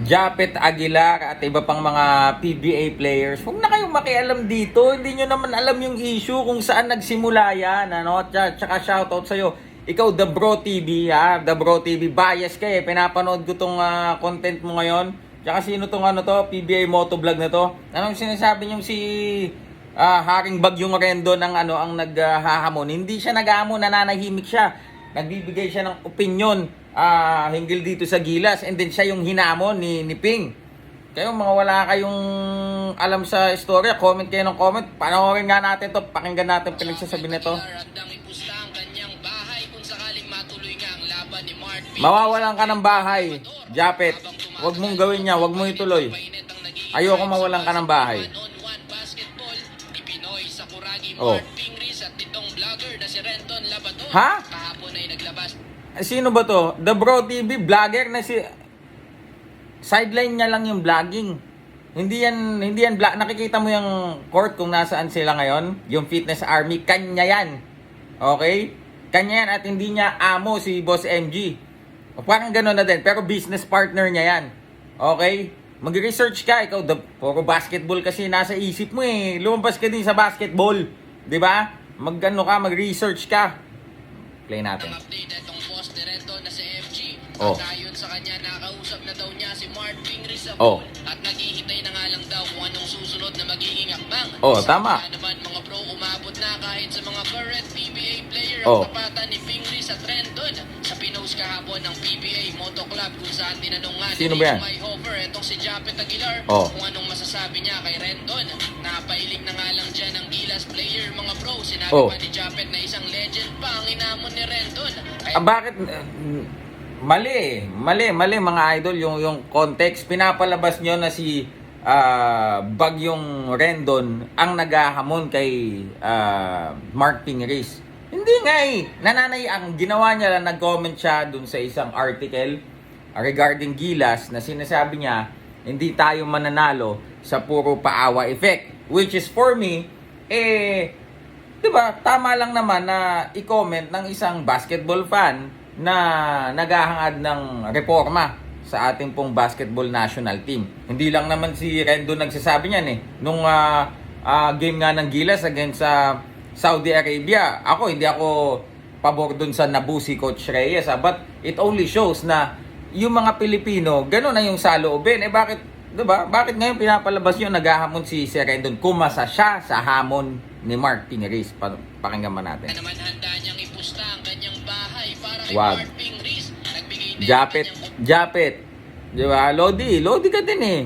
Japet Aguilar at iba pang mga PBA players, huwag na kayong makialam dito. Hindi nyo naman alam yung issue kung saan nagsimula yan. Ano? Tsaka, tsaka shoutout sa'yo. Ikaw, The Bro TV, ha? The Bro TV, bias ka eh. Pinapanood ko tong ah, content mo ngayon. Tsaka sino tong ano to, PBA motovlog na to? Anong sinasabi nyo si ah, Haring Bagyong Rendo ng ano, ang naghahamon? Hindi siya naghamon, nananahimik siya. Nagbibigay siya ng opinion ah hinggil dito sa Gilas and then siya yung hinamon ni, ni Ping. Kayo mga wala kayong alam sa istorya, comment kayo ng comment. Panoorin nga natin to, pakinggan natin pinagsasabi nito. Mawawalan ka ng bahay, Japet. Huwag mong gawin niya, huwag mo ituloy. Ayoko mawalan ka ng bahay. Oh. Mark Sino ba to? The Bro TV, vlogger na si... Sideline niya lang yung vlogging. Hindi yan, hindi yan vlog. Nakikita mo yung court kung nasaan sila ngayon? Yung fitness army, kanya yan. Okay? Kanya yan at hindi niya amo si Boss MG. O, parang gano'n na din. Pero business partner niya yan. Okay? Mag-research ka. Ikaw, the, puro basketball kasi nasa isip mo eh. Lumabas ka din sa basketball. 'Di ba? Mag-ano ka, mag-research ka. Play natin. ang update itong boss ni Renton na si FG. Oh. Ayon sa kanya, nakausap na daw niya si Mark Pingris sa Oh. at naghihintay na nga lang daw kung anong susunod na magiging akbang. Oh, Sa tama. naman mga bro, umabot na kahit sa mga current PBA player Oh. ang tapatan ni Pingris at Renton sa pinost kahapon ng PBA Moto Club kung saan tinanong nga Sino ni? May Hover itong si Japet Aguilar Oh. kung anong masasabi niya kay Renton. Napailing na nga lang dyan ng Gilas player mga bro. Sinabi Oh. pa ni Japet na isang legend pa ang inamon ni. Kaya Ah, bakit mali. Mali, mali mga idol yung yung context pinapalabas nyo na si ah, Bagyong Rendon ang naghahamon kay ah, Mark Pingris. Hindi nga eh. Nananay ang ginawa niya lang nag-comment siya dun sa isang article regarding Gilas na sinasabi niya hindi tayo mananalo sa puro paawa effect which is for me eh 'di ba? Tama lang naman na i-comment ng isang basketball fan na naghahangad ng reforma sa ating pong basketball national team. Hindi lang naman si Rendo nagsasabi niyan eh. Nung ah, ah, game nga ng Gilas against sa Saudi Arabia, ako hindi ako pabor dun sa nabu si Coach Reyes. ah. But it only shows na yung mga Pilipino, gano'n na yung saloobin. Eh bakit 'di ba? Bakit ngayon pinapalabas yung naghahamon si Sir Rendon? Kumasa siya sa hamon ni Mark Piniris. Pa pakinggan man natin. naman handa niyang ipusta ang kanyang bahay para kay Wag. Mark Pingris. Nagbigay din Japet, ang kanyang Japet. 'Di ba? Lodi, Lodi ka din eh.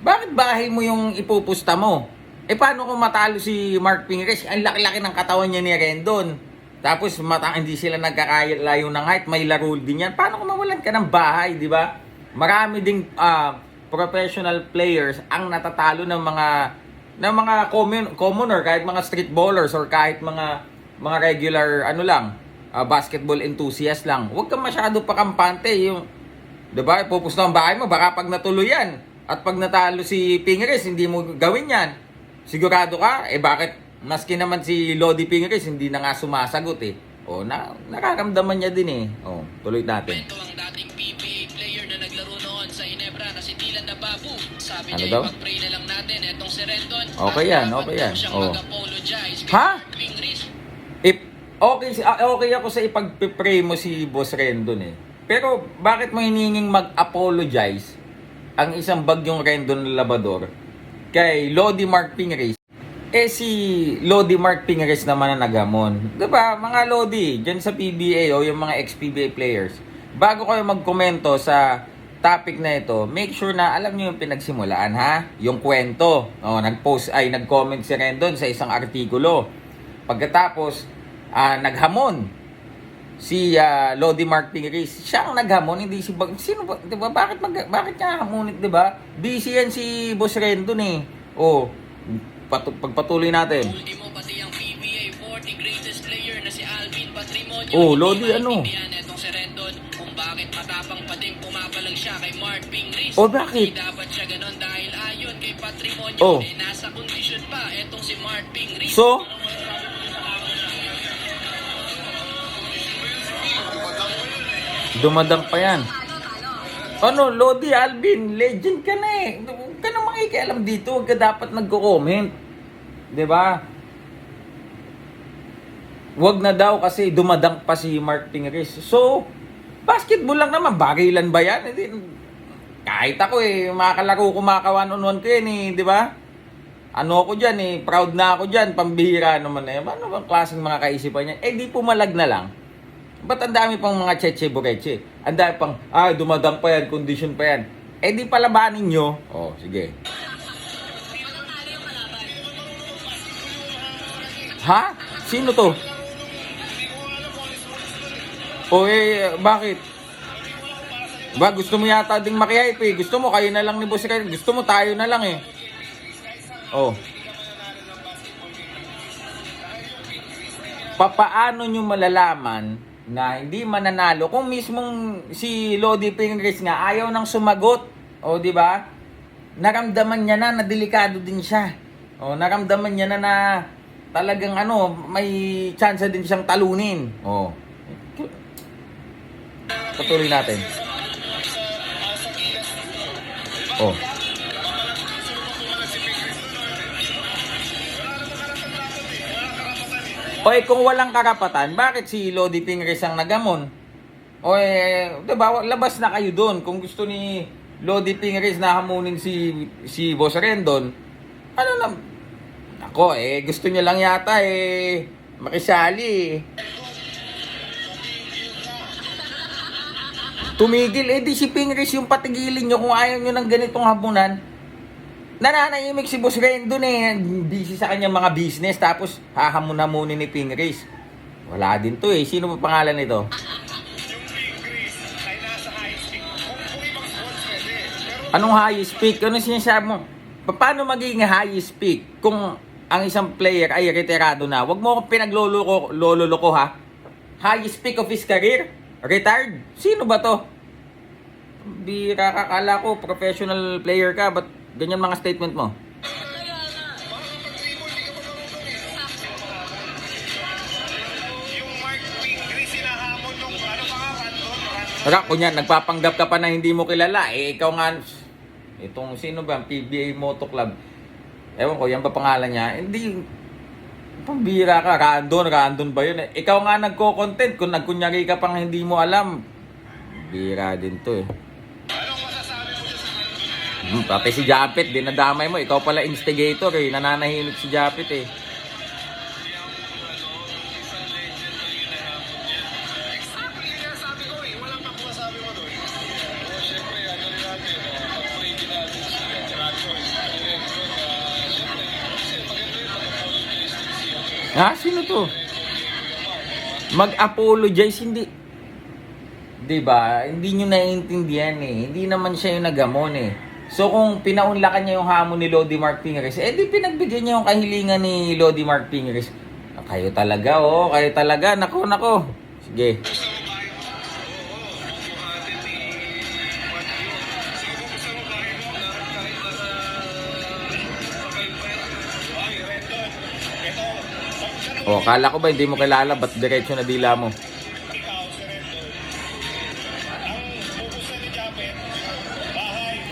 Bakit bahay mo yung ipupusta mo? Eh paano kung matalo si Mark Piniris? Ang laki-laki ng katawan niya ni Rendon. Tapos mata hindi sila nagkakalayo ng height, may laro din yan. Paano kung mawalan ka ng bahay, di ba? Marami ding ah, professional players ang natatalo ng mga ng mga common, commoner kahit mga street ballers or kahit mga mga regular ano lang ah, basketball enthusiast lang. Huwag kang masyado pakampante yung 'di ba? Pupusta ang bahay mo baka pag natuloy yan at pag natalo si Pingres hindi mo gawin yan. Sigurado ka? Eh bakit maski naman si Lodi Pingres hindi na nga sumasagot eh. O na nararamdaman niya din eh. O, tuloy natin. Kwento ang dating Sabi Ano niya, daw? ipag-pray na lang natin etong si Rendon. Okay yan, okay yan. Oh. Ha? If okay si- ah, okay ako sa ipagpe-pray mo si Boss Rendon eh. Pero bakit mo hininging mag-apologize ang isang bagyong Rendon Labador kay Lodi Mark Pingres? Eh si Lodi Mark Pingres naman na nagamon. 'Di ba? Mga Lodi, diyan sa PBA o yung mga ex-PBA players. Bago kayo magkomento sa topic na ito, make sure na alam niyo yung pinagsimulaan ha, yung kwento. Oh, nag-post ay nag-comment si Rendon sa isang artikulo. Pagkatapos, ah, naghamon si ah, Lodi Mark Pingris. Siya ang naghamon, hindi si Bag... Sino ba? 'Di ba? Bakit mag bakit niya hamonit, 'di ba? Busy yan si Boss Rendon eh. Oh, patu- pagpatuloy natin. Ultimo pati ang PBA 40 greatest player na si Alvin Patrimonio. Oh, Lodi, ano? maintindihan Mark Pingris. Oh, bakit? Hindi dapat siya ganon dahil ayon kay Patrimonio Oh. eh, nasa kondisyon pa etong si Mark Pingris. So, dumadang pa yan. Ano, Lodi Alvin, legend ka na eh. Huwag ka na makikialam dito. Huwag ka dapat nagko-comment. ba? Huwag na daw kasi dumadang pa si Mark Pingris. So, basketball lang naman. Barilan ba yan? Hindi, kahit ako eh, makakalaro ko, makawan-on-one ko yan eh, di ba? Ano ako dyan eh, proud na ako dyan, pambihira naman eh. Ano bang klaseng mga kaisipan niya? Eh di pumalag na lang. Ba't ang dami pang mga cheche bureche? Ang dami pang, ah, dumadang pa yan, condition pa yan. Eh di palabanin nyo. Oh, sige. Ha? Sino to? O eh, bakit? Ba, gusto mo yata ding makihype eh. Gusto mo, kayo na lang ni Boss Ren. Gusto mo, tayo na lang eh. Oh. Papaano nyo malalaman na hindi mananalo kung mismong si Lodi Pingris nga ayaw nang sumagot. O, di ba? Naramdaman niya na na delikado din siya. O, naramdaman niya na na talagang ano, may chance din siyang talunin. O. Patuloy natin. Oh. O eh, kung walang karapatan, bakit si Lodi Pingres ang nagamon? O eh, diba, labas na kayo doon. Kung gusto ni Lodi Pingres na hamunin si, si Boss Rendon, ano lang, ako eh, gusto niya lang yata eh, makisali eh. Tumigil, eh di si Pingres yung patigilin nyo kung ayaw nyo ng ganitong habunan. Nananahimik si Boss Rendon eh. Busy sa kanyang mga business. Tapos hahamon-hamunin ni Pingris. Wala din to eh. Sino ba pangalan nito? Anong highest peak? Ano sinasabi mo? Pa- Paano magiging highest peak kung ang isang player ay retirado na? Huwag mo akong pinagloloko lololoko ha. Highest peak of his career? Retired? Sino ba to? Bira ka, kala ko professional player ka, ba't ganyan mga statement mo? Saka, kunyan, nagpapanggap ka pa na hindi mo kilala. Eh, ikaw nga, itong sino ba, PBA Moto Club. Ewan ko, yan ba pangalan niya? Hindi, pambira ka, random, random ba yun? Eh, ikaw nga nagko-content, kung nagkunyari ka pang hindi mo alam, bira din to eh. Hmm, pati si Japit, dinadamay mo. Ikaw pala instigator eh. Nananahimik si Japit eh. Ha? Sino to? Mag-apologize, hindi... 'Di ba? Hindi nyo naiintindihan eh. Hindi naman siya yung nagamon eh. So kung pinaunlakan niya yung hamon ni Lodi Mark Pingres, eh di pinagbigyan niya yung kahilingan ni Lodi Mark Pingres. Ah, Kayo talaga, oh. Kayo talaga. Nako, nako. Sige. Nung Oh, kala ko ba hindi mo kilala, ba't diretso na dila mo?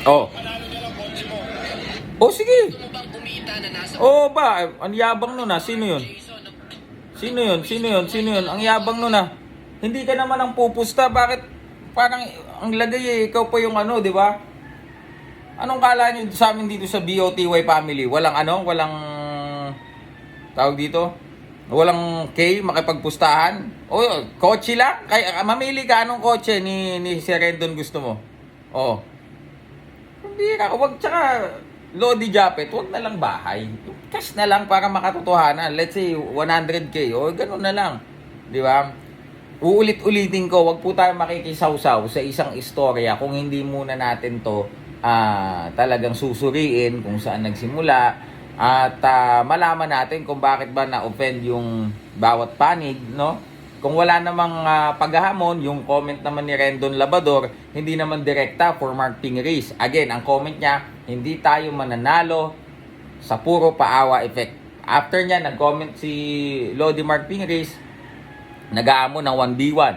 Oh. Oh, sige. Oh, ba? Ang yabang nun ah. Sino yun? Sino yun? Sino yun? Sino yun? Ang yabang nun ah. Hindi ka naman ang pupusta. Bakit parang ang lagay eh. Ikaw pa yung ano, di ba? Anong kala nyo sa amin dito sa BOTY family? Walang ano? Walang tawag dito? Walang K, makipagpustahan? O, kotse lang? Kaya, mamili ka anong kotse ni, ni si Rendon gusto mo? Oo. Hindi ka, wag tsaka Lodi Japet, wag na lang bahay. Cash na lang para makatotohanan. Let's say 100k o ganun na lang. 'Di ba? Uulit-ulitin ko, wag po tayo makikisawsaw sa isang istorya kung hindi muna natin to ah, talagang susuriin kung saan nagsimula at ah, malaman natin kung bakit ba na-offend yung bawat panig, no? Kung wala namang ah, paghahamon, yung comment naman ni Rendon Labador, hindi naman direkta for Mark Pingris. Again, ang comment niya, hindi tayo mananalo sa puro paawa effect. After niya, nag-comment si Lodi Mark Pingris, nag-aamon ng 1v1.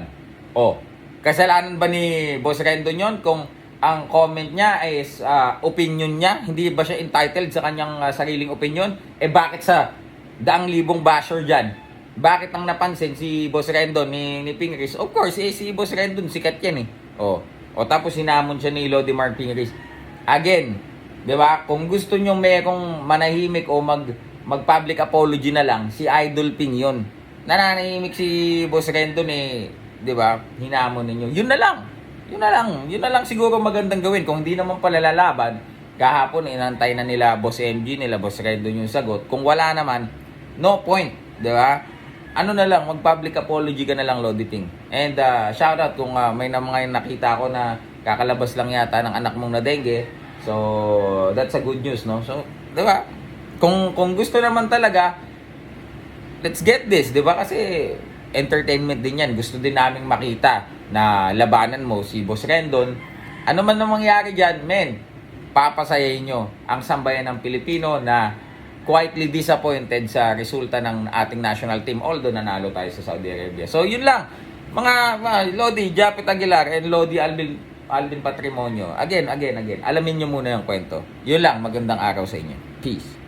Oh, kasalanan ba ni Boss Rendon yon kung ang comment niya is ah, opinion niya, hindi ba siya entitled sa kanyang ah, sariling opinion? Eh bakit sa daang libong basher dyan? Bakit ang napansin si Boss Rendon ni, ni Pingris? Of course, eh, si Boss Rendon, sikat yan eh. O, o tapos sinamon siya ni Lodimar Pingris. Again, di ba? Kung gusto nyo merong manahimik o mag, mag-public apology na lang, si Idol Ping yun. Nananahimik si Boss Rendon eh, di ba? Hinamon ninyo. Yun na lang. Yun na lang. Yun na lang siguro magandang gawin. Kung hindi naman pala lalaban, kahapon inantay na nila Boss MG, nila Boss Rendon yung sagot. Kung wala naman, no point. Di ba? Ano na lang, mag-public apology ka na lang, Lodi Ting. And uh, shout out kung uh, may na mga nakita ko na kakalabas lang yata ng anak mong na dengue. So, that's a good news, no? So, di ba? Kung, kung gusto naman talaga, let's get this, 'di ba? Kasi entertainment din 'yan. Gusto din naming makita na labanan mo si Boss Rendon. Ano man na mangyari diyan, men, papasayahin nyo ang sambayan ng Pilipino na quietly disappointed sa resulta ng ating national team although nanalo tayo sa Saudi Arabia. So, yun lang. Mga, mga Lodi, Japet Aguilar and Lodi Alvin, Alvin Patrimonio. Again, again, again. Alamin nyo muna yung kwento. Yun lang. Magandang araw sa inyo. Peace.